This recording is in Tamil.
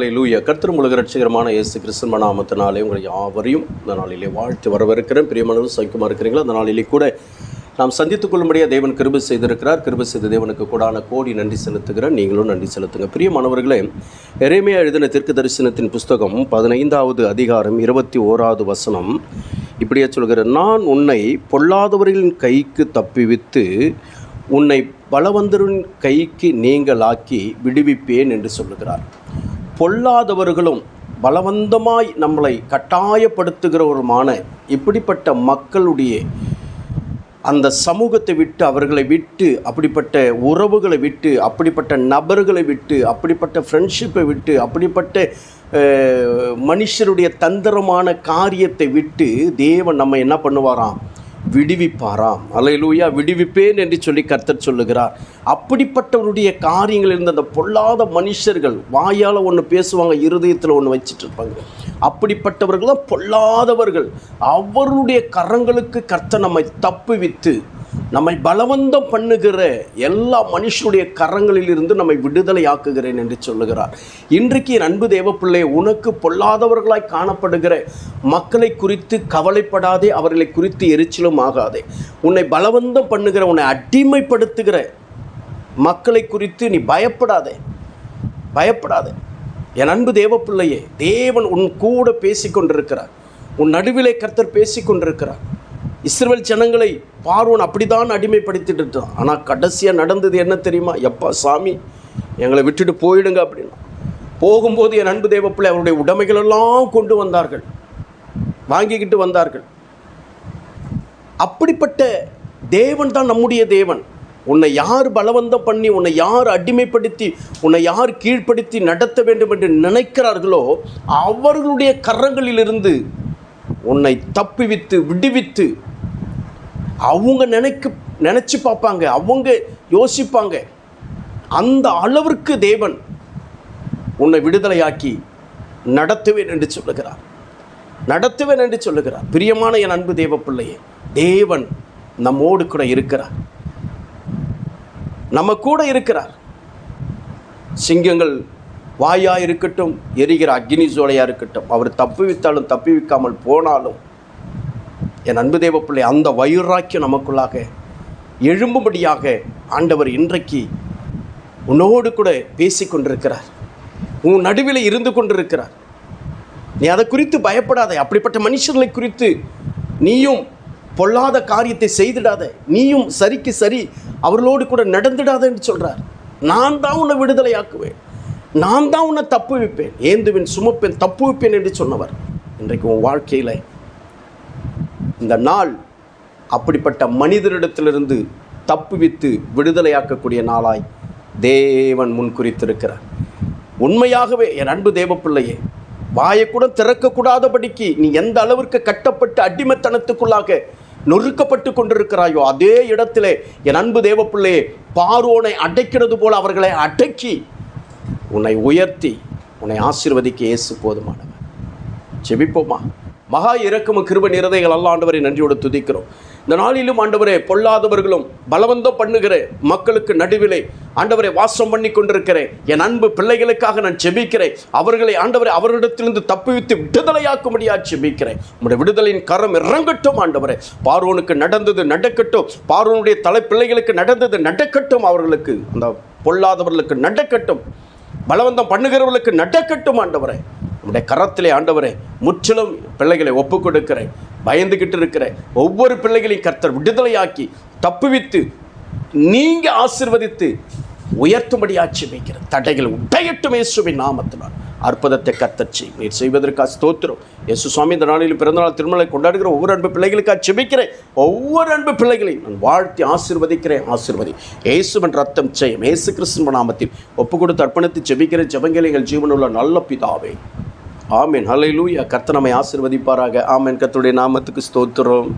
லூய கர்த்தர் முழுக ரட்சிகரமான இயேசு கிறிஸ்தன் நாமத்தினாலே உங்களை யாவரையும் இந்த நாளிலே வாழ்த்து வரவிருக்கிறேன் பிரியமானவர் சைக்குமா இருக்கிறீங்களா அந்த நாளிலே கூட நாம் சந்தித்துக் கொள்ளும்படியாக தேவன் கிருபி செய்திருக்கிறார். கிருபி செய்த தேவனுக்கு கூடான கோடி நன்றி செலுத்துகிறேன். நீங்களும் நன்றி செலுத்துங்க. பிரியமானவர்களே எரேமியா எழுதின தெற்கு தரிசனத்தின் புஸ்தகம் பதினைந்தாவது அதிகாரம் இருபத்தி ஓராவது வசனம் இப்படியே சொல்கிறேன் நான் உன்னை பொல்லாதவர்களின் கைக்கு தப்பிவித்து உன்னை பலவந்தரின் கைக்கு நீங்களாக்கி விடுவிப்பேன் என்று சொல்லுகிறார். பொல்லாதவர்களும் பலவந்தமாய் நம்மளை கட்டாயப்படுத்துகிறவருமான இப்படிப்பட்ட மக்களுடைய அந்த சமூகத்தை விட்டு அவர்களை விட்டு அப்படிப்பட்ட உறவுகளை விட்டு அப்படிப்பட்ட நபர்களை விட்டு அப்படிப்பட்ட ஃப்ரெண்ட்ஷிப்பை விட்டு அப்படிப்பட்ட மனுஷருடைய தந்திரமான காரியத்தை விட்டு தேவன் நம்ம என்ன பண்ணுவாராம்? விடுவிப்பாராம் அலையிலூயா விடுவிப்பேன் என்று சொல்லி கர்த்தர் சொல்லுகிறார். அப்படிப்பட்டவருடைய காரியங்கள் இருந்த அந்த பொல்லாத மனுஷர்கள் வாயால் ஒன்று பேசுவாங்க இருதயத்தில் ஒன்று வச்சுட்டு இருப்பாங்க. அப்படிப்பட்டவர்கள் தான் பொல்லாதவர்கள். அவர்களுடைய கரங்களுக்கு கர்த்தர் நம்மை தப்புவித்து நம்மை பலவந்தம் பண்ணுகிற எல்லா மனுஷனுடைய கரங்களிலிருந்து நம்மை விடுதலை ஆக்குகிறேன் என்று சொல்லுகிறார். இன்றைக்கு என் அன்பு தேவப்பிள்ளை உனக்கு பொல்லாதவர்களாய் காணப்படுகிற மக்களை குறித்து கவலைப்படாதே அவர்களை குறித்து எரிச்சலும் ஆகாதே. உன்னை பலவந்தம் பண்ணுகிற உன்னை அடிமைப்படுத்துகிற மக்களை குறித்து நீ பயப்படாதே. பயப்படாதே. என் அன்பு தேவப்பிள்ளையே தேவன் உன் கூட பேசிக்கொண்டிருக்கிறார். உன் நடுவிலே கர்த்தர் பேசிக்கொண்டிருக்கிறார். இஸ்ரேல் ஜனங்களை பார்வோன் அப்படிதான் அடிமைப்படுத்திட்டு இருந்தான் ஆனால் கடைசியாக நடந்தது என்ன தெரியுமா? எப்பா சாமி எங்களை விட்டுட்டு போயிடுங்க அப்படின்னா. போகும்போது என் அன்பு தேவப்பிள்ளை அவருடைய உடைமைகளெல்லாம் கொண்டு வந்தார்கள். வாங்கிக்கிட்டு வந்தார்கள். அப்படிப்பட்ட தேவன் தான் நம்முடைய தேவன். உன்னை யார் பலவந்தம் பண்ணி உன்னை யார் அடிமைப்படுத்தி உன்னை யார் கீழ்ப்படுத்தி நடத்த வேண்டும் என்று நினைக்கிறார்களோ அவர்களுடைய கரங்களிலிருந்து உன்னை தப்புவித்து விடுவித்து அவங்க நினைக்க நினச்சி பார்ப்பாங்க அவங்க யோசிப்பாங்க. அந்த அளவிற்கு தேவன் உன்னை விடுதலையாக்கி நடத்துவேன் என்று சொல்லுகிறார். நடத்துவேன் என்று சொல்லுகிறார். பிரியமான என் அன்பு தேவ பிள்ளையே தேவன் நம்மோடு கூட இருக்கிறார். நம்ம கூட இருக்கிறார். சிங்கங்கள் வாயாக இருக்கட்டும் எரிகிற அக்னி ஜோலையாக இருக்கட்டும் அவர் தப்புவித்தாலும் தப்புவிக்காமல் போனாலும் என் அன்பு தேவ பிள்ளை அந்த வயிறாக்கியம் நமக்குள்ளாக எழும்பும்படியாக ஆண்டவர் இன்றைக்கு உன்னோடு கூட பேசி கொண்டிருக்கிறார். உன் நடுவில் இருந்து கொண்டிருக்கிறார். நீ அதை குறித்து பயப்படாதே. அப்படிப்பட்ட மனுஷர்களை குறித்து நீயும் பொல்லாத காரியத்தை செய்திடாத. நீயும் சரிக்கு சரி அவர்களோடு கூட நடந்துடாத என்று சொல்றார். நான் தான் உன்னை விடுதலையாக்குவேன் நான் தான் உன்னை தப்பு வைப்பேன் ஏந்துவின் சுமப்பேன் தப்பு வைப்பேன் என்று சொன்னவர். இன்றைக்கு உன் வாழ்க்கையில் இந்த நாள் அப்படிப்பட்ட மனிதரிடத்திலிருந்து தப்புவித்து விடுதலையாக்கக்கூடிய நாளாய் தேவன் முன் குறித்திருக்கிறார். உண்மையாகவே என் அன்பு தேவ பிள்ளையே வாயை கூட திறக்கக்கூடாதபடிக்கு நீ எந்த அளவிற்கு கட்டப்பட்டு அடிமைத்தனத்துக்குள்ளாக நொறுக்கப்பட்டு கொண்டிருக்கிறாயோ அதே இடத்திலே என் அன்பு தேவப்பிள்ளையே பார்வோனை அடைக்கிறது போல அவர்களை அடக்கி உன்னை உயர்த்தி உன்னை ஆசிர்வதிக்க இயேசு போதுமானவர். ஜெபிப்போமா? மகா இறக்கும கிருப நிறதைகள் அல்ல ஆண்டவரை நன்றியோடு துதிக்கிறோம். இந்த நாளிலும் ஆண்டவரே பொல்லாதவர்களும் பலவந்தம் பண்ணுகிற மக்களுக்கு நடுவிலே ஆண்டவரை வாசம் பண்ணி கொண்டிருக்கிறேன். என் அன்பு பிள்ளைகளுக்காக நான் ஜெபிக்கிறேன். அவர்களை ஆண்டவரை அவர்களிடத்திலிருந்து தப்புவித்து விடுதலையாக்கும்படியா செபிக்கிறேன் உங்களுடைய விடுதலையின் கரம் இறங்கட்டும் ஆண்டவரே. பார்வோனுக்கு நடந்தது நடக்கட்டும். பார்வனுடைய தலை பிள்ளைகளுக்கு நடந்தது நடக்கட்டும் அவர்களுக்கு. அந்த பொல்லாதவர்களுக்கு நடக்கட்டும். பலவந்தம் பண்ணுகிறவர்களுக்கு நடக்கட்டும் ஆண்டவரே. உடைய கரத்திலே ஆண்டவரே முற்றிலும் பிள்ளைகளை ஒப்புக் கொடுக்கிறேன் பயந்துகிட்டு இருக்கிறேன். ஒவ்வொரு பிள்ளைகளையும் கர்த்தர் விடுதலையாக்கி தப்புவித்து நீங்க ஆசிர்வதித்து உயர்த்தும்படி ஆட்சி வைக்கிற தடைகள் உடையட்டும் இயேசுவின் நாமத்தினால். அற்புதத்தை கத்தச்சி நீர் செய்வதற்காக ஸ்தோத்திரம். இயேசு சுவாமி இந்த நாளில் பிறந்தநாள் திருமலை கொண்டாடுகிற ஒவ்வொரு அன்பு பிள்ளைகளுக்காக செபிக்கிறேன். ஒவ்வொரு அன்பு பிள்ளைகளையும் நான் வாழ்த்தி ஆசிர்வதிக்கிறேன். ஆசிர்வதி. இயேசுவன் ரத்தம் செய்யும் இயேசு கிறிஸ்துவ நாமத்தில் ஒப்பு கொடுத்து அர்ப்பணித்து ஜெபிக்கிற ஜெபங்களை எங்கள் ஜீவனுள்ள நல்ல பிதாவே. ஆமீன். ஹalleluya கர்த்தர் நம்மை ஆசிர்வதிப்பாராக. ஆமீன். கத்துடைய நாமத்துக்கு ஸ்தோத்திரம்.